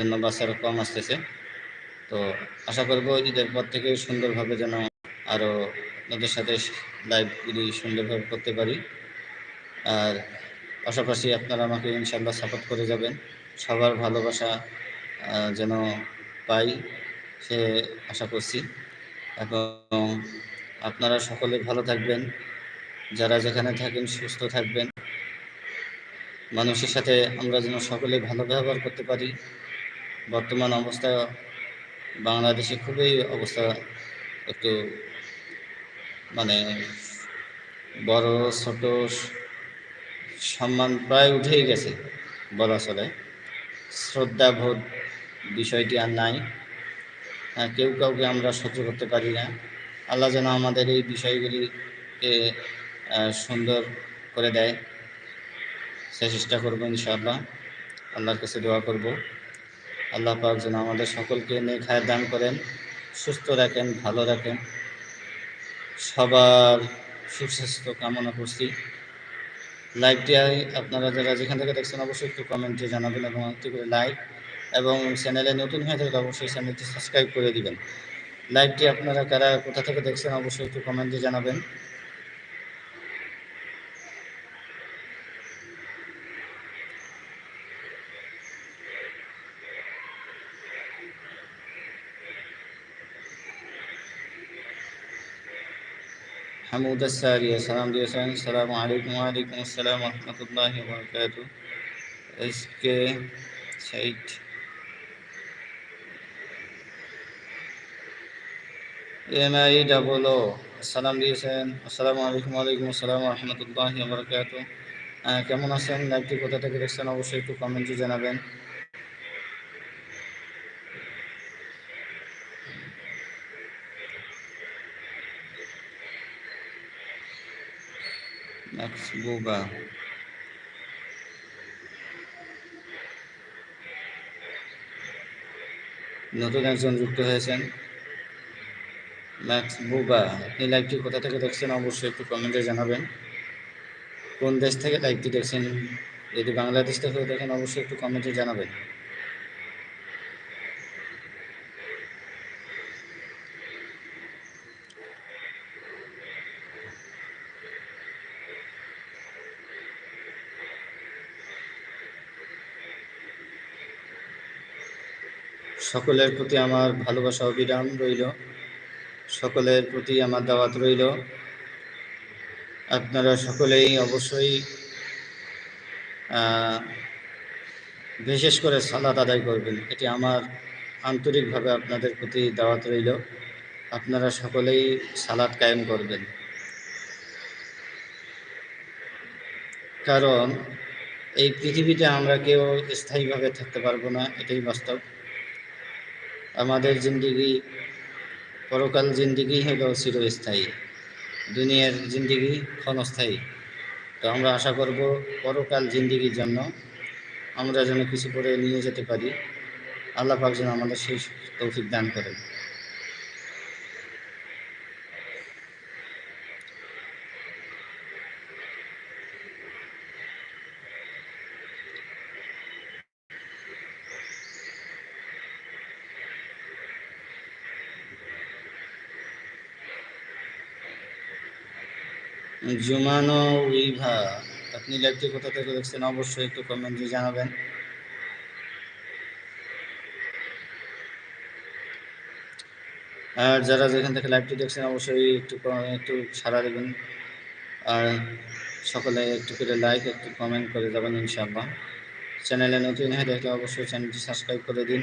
জন্য বাচ্চারা কম আসতেছে। তো আশা করব ঈদের পর থেকে সুন্দরভাবে যেন আরও আপনাদের সাথে লাইভগুলি সুন্দরভাবে করতে পারি। আর পাশাপাশি আপনারা আমাকে ইনশাল্লাহ সাপোর্ট করে যাবেন। সবার ভালোবাসা যেন পাই সে আশা করছি। এবং আপনারা সকলে ভালো থাকবেন। যারা যেখানে থাকেন সুস্থ থাকবেন। মানুষের সাথে আমরা যেন সকলে ভালো ব্যবহার করতে পারি। বর্তমান অবস্থা বাংলাদেশে খুবই অবস্থা একটু মানে বড় ছোট সম্মান প্রায় উঠেই গেছে বলা চলে। শ্রদ্ধাবোধ বিষয়টি আর নাই। হ্যাঁ, কেউ কাউকে আমরা সহ্য করতে পারি না। আল্লাহ যেন আমাদের এই বিষয়গুলিকে সুন্দর করে দেয়। সে চেষ্টা করব ইনশাআল্লাহ। আল্লাহর কাছে দোয়া করব। আল্লাহ পাক যেন আমাদের সকলকে হায়াত দান করেন, সুস্থ রাখেন, ভালো রাখেন। সবার সুস্বাস্থ্য কামনা করছি। লাইভটি আপনারা যারা যেখান থেকে দেখছেন অবশ্যই একটু কমেন্টে জানাবেন এবং একটু করে লাইক এবং চ্যানেলে নতুন হয়ে থাকলে অবশ্যই চ্যানেলটি সাবস্ক্রাইব করে দিবেন। লাইভটি আপনারা কারা কোথা থেকে দেখছেন অবশ্যই একটু কমেন্টে জানাবেন। হামুদ আসারিয়া সালাম দিয়েছেন সালাম আলাইকুম, ওয়ালাইকুম আসসালাম রহমতুল্লাহ বরকাত SK site M I double O, সালাম দিয়েছেন আসসালামু আলাইকুম, ওয়ালাইকুম আসসালাম রহমতুল্লাহ বরকাত কেমন আছেন? লাইভটি কোথা থেকে দেখছেন? অবশ্যই একটু কমেন্টে জানাবেন। মাকসুবা নতুন একজন যুক্ত হয়েছেন। ম্যাক্স বুবা আপনি লাইভটি কোথা থেকে দেখছেন অবশ্যই একটু কমেন্টে জানাবেন। কোন দেশ থেকে লাইভটি দেখছেন? যদি বাংলাদেশ থেকে দেখেন, অবশ্যই একটু কমেন্টে জানাবেন। সকলের প্রতি আমার ভালোবাসা অবিরাম রইল। সকলের প্রতি আমার দাওয়াত রইল। আপনারা সকলেই অবশ্যই বিশেষ করে সালাত আদায় করবেন। এটি আমার আন্তরিকভাবে আপনাদের প্রতি দাওয়াত রইল। আপনারা সকলেই সালাদ কায়েম করবেন। কারণ এই পৃথিবীতে আমরা কেউ স্থায়ীভাবে থাকতে পারব না, এটাই বাস্তব। আমাদের জিন্দিগি পরকাল জিন্দিগি হলো চিরস্থায়ী। দুনিয়ার জিন্দগি ক্ষণস্থায়ী। তো আমরা আশা করব পরকাল জিন্দগির জন্য আমরা যেন কিছু করে নিয়ে যেতে পারি। আল্লাহ পাক যেন আমাদের সেই তৌফিক দান করেন। জুমানো উইভা, আপনি লাইভটি কোথা থেকে দেখছেন অবশ্যই একটু কমেন্টে জানাবেন। আর যারা যেখান থেকে লাইভটি দেখছেন অবশ্যই একটু একটু সাড়া দেবেন। আর সকলে একটু করে লাইক একটু কমেন্ট করে যাবেন ইনশাআল্লাহ। চ্যানেলে নতুন হয়ে দেখলে অবশ্যই চ্যানেলটি সাবস্ক্রাইব করে দিন।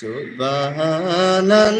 সুবহানাল্লাহ।